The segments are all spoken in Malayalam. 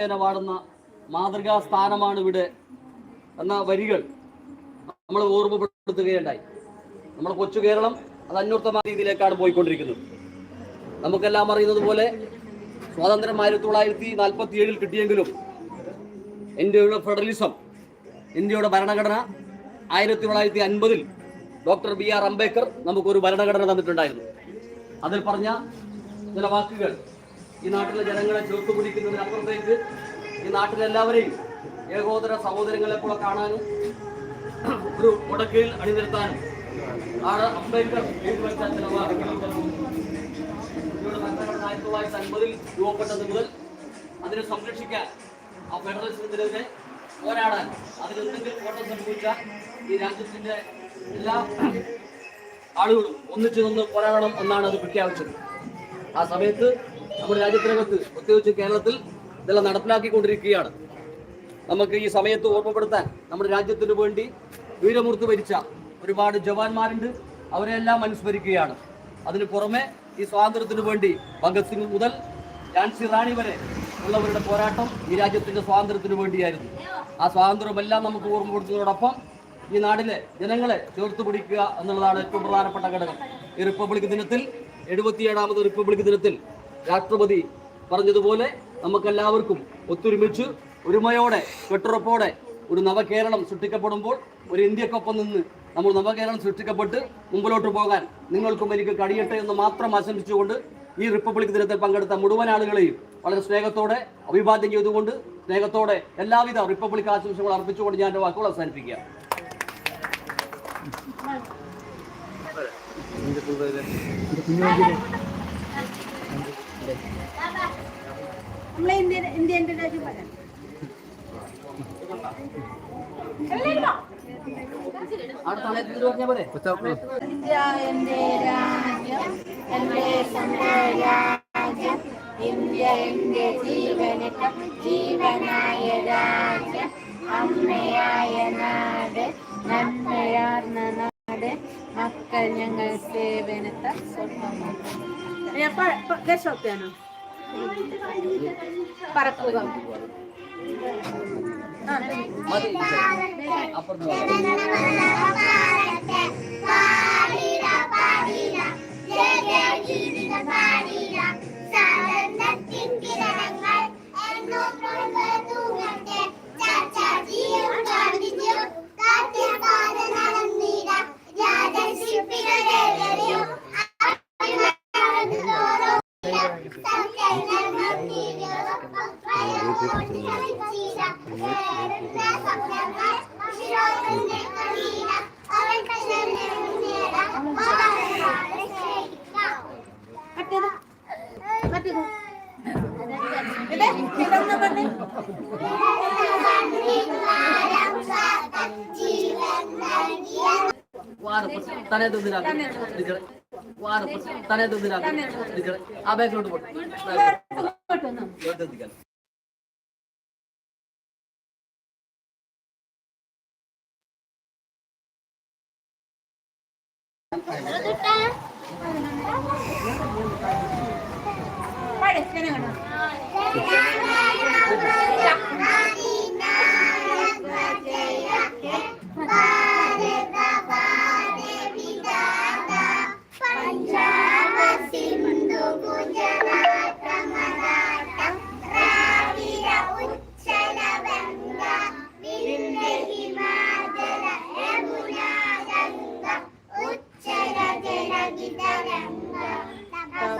ദിവസേന പാടുന്ന മാതൃകാ സ്ഥാനമാണ് ഇവിടെ എന്ന വരികൾ നമ്മൾ ഓർമ്മപ്പെടുത്തുകയുണ്ടായി. നമ്മുടെ കൊച്ചു കേരളം അത് അന്വർത്ഥമായ രീതിയിലേക്കാണ് പോയിക്കൊണ്ടിരിക്കുന്നത്. നമുക്കെല്ലാം അറിയുന്നത് പോലെ സ്വാതന്ത്ര്യം ആയിരത്തി തൊള്ളായിരത്തി നാൽപ്പത്തി ഏഴിൽ കിട്ടിയെങ്കിലും ഇന്ത്യയുടെ ഫെഡറലിസം ഇന്ത്യയുടെ ഭരണഘടന ആയിരത്തി തൊള്ളായിരത്തി അൻപതിൽ ഡോക്ടർ ബി ആർ അംബേദ്കർ നമുക്കൊരു ഭരണഘടന തന്നിട്ടുണ്ടായിരുന്നു. അതിൽ പറഞ്ഞ ചില വാക്കുകൾ ഈ നാട്ടിലെ ജനങ്ങളെ ചേർത്ത് പിടിക്കുന്നതിനപ്പുറത്തേക്ക് ഈ നാട്ടിലെ എല്ലാവരെയും ഏകോദര സഹോദരങ്ങളെ കൂടെ കാണാനും ഒരു മുടക്കയിൽ അണിനിരത്താനും ആണ് അംബേദ്കർ ആയിരത്തി തൊള്ളായിരത്തി അൻപതിൽ രൂപപ്പെട്ടത് മുതൽ അതിനെ സംരക്ഷിക്കാൻ ആ ഫെഡറലിസത്തിനെതിരെ പോരാടാൻ അതിന് എന്തെങ്കിലും കോട്ടം സംഭവിച്ച ഈ രാജ്യത്തിന്റെ എല്ലാ ആളുകളും ഒന്നിച്ചു നിന്ന് പോരാടണം എന്നാണ് അത് പ്രഖ്യാപിച്ചത്. ആ സമയത്ത് നമ്മുടെ രാജ്യത്തിനകത്ത് പ്രത്യേകിച്ച് കേരളത്തിൽ ഇതെല്ലാം നടപ്പിലാക്കിക്കൊണ്ടിരിക്കുകയാണ്. നമുക്ക് ഈ സമയത്ത് ഓർമ്മപ്പെടുത്താൻ നമ്മുടെ രാജ്യത്തിന് വേണ്ടി വീരമൂർത്തി ഭരിച്ച ഒരുപാട് ജവാന്മാരുണ്ട്. അവരെല്ലാം അനുസ്മരിക്കുകയാണ്. അതിന് പുറമെ ഈ സ്വാതന്ത്ര്യത്തിന് വേണ്ടി ഭഗത് സിംഗ് മുതൽ ഝാൻസി റാണി വരെ ഉള്ളവരുടെ പോരാട്ടം ഈ രാജ്യത്തിന്റെ സ്വാതന്ത്ര്യത്തിന് വേണ്ടിയായിരുന്നു. ആ സ്വാതന്ത്ര്യമെല്ലാം നമുക്ക് ഓർമ്മപ്പെടുത്തുന്നതോടൊപ്പം ഈ നാടിലെ ജനങ്ങളെ ചേർത്ത് പിടിക്കുക എന്നുള്ളതാണ് ഏറ്റവും പ്രധാനപ്പെട്ട ഘടകം. ഈ റിപ്പബ്ലിക് ദിനത്തിൽ എഴുപത്തിയേഴാമത് റിപ്പബ്ലിക് ദിനത്തിൽ രാഷ്ട്രപതി പറഞ്ഞതുപോലെ നമുക്കെല്ലാവർക്കും ഒത്തൊരുമിച്ച് ഒരുമയോടെ കെട്ടുറപ്പോടെ ഒരു നവകേരളം സൃഷ്ടിക്കപ്പെടുമ്പോൾ ഒരു ഇന്ത്യക്കൊപ്പം നിന്ന് നമ്മൾ നവകേരളം സൃഷ്ടിക്കപ്പെട്ട് മുമ്പിലോട്ട് പോകാൻ നിങ്ങൾക്കും എനിക്ക് കഴിയട്ടെ എന്ന് മാത്രം ആശംസിച്ചുകൊണ്ട് ഈ റിപ്പബ്ലിക് ദിനത്തിൽ പങ്കെടുത്ത മുഴുവൻ ആളുകളെയും വളരെ സ്നേഹത്തോടെ അഭിവാദ്യം ചെയ്തുകൊണ്ട് സ്നേഹത്തോടെ എല്ലാവിധ റിപ്പബ്ലിക് ആശംസകൾ അർപ്പിച്ചുകൊണ്ട് ഞാൻ എന്റെ വാക്കുകൾ അവസാനിപ്പിക്കുക. നമ്മളെ ഇന്ത്യ ഇന്ത്യന്റെ രാജ്യം ജീവനായ രാജ്യം അമ്മയായ നാട് നന്മയാർന്ന നാട് മക്കൾ ഞങ്ങൾ സേവനത്തെ ദേശഭക്തിയാണോ പറക്കുക ആ മതി തന്നെ വാറ് തന്നെ തിന്നിരാക്കും ആ ബാക്കിലോട്ട് പോട്ടെ. ഇങ്ങോട്ടൊന്ന്. ഇങ്ങോട്ട്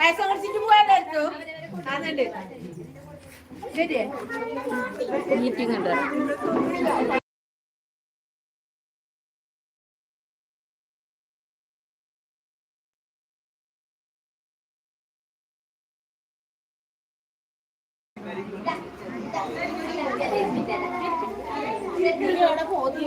പൈസ കുടിച്ചിട്ട് പോയാലോ അതുണ്ട്. മീറ്റിംഗ് ഉണ്ട്. ഇവിടെ പോന്നു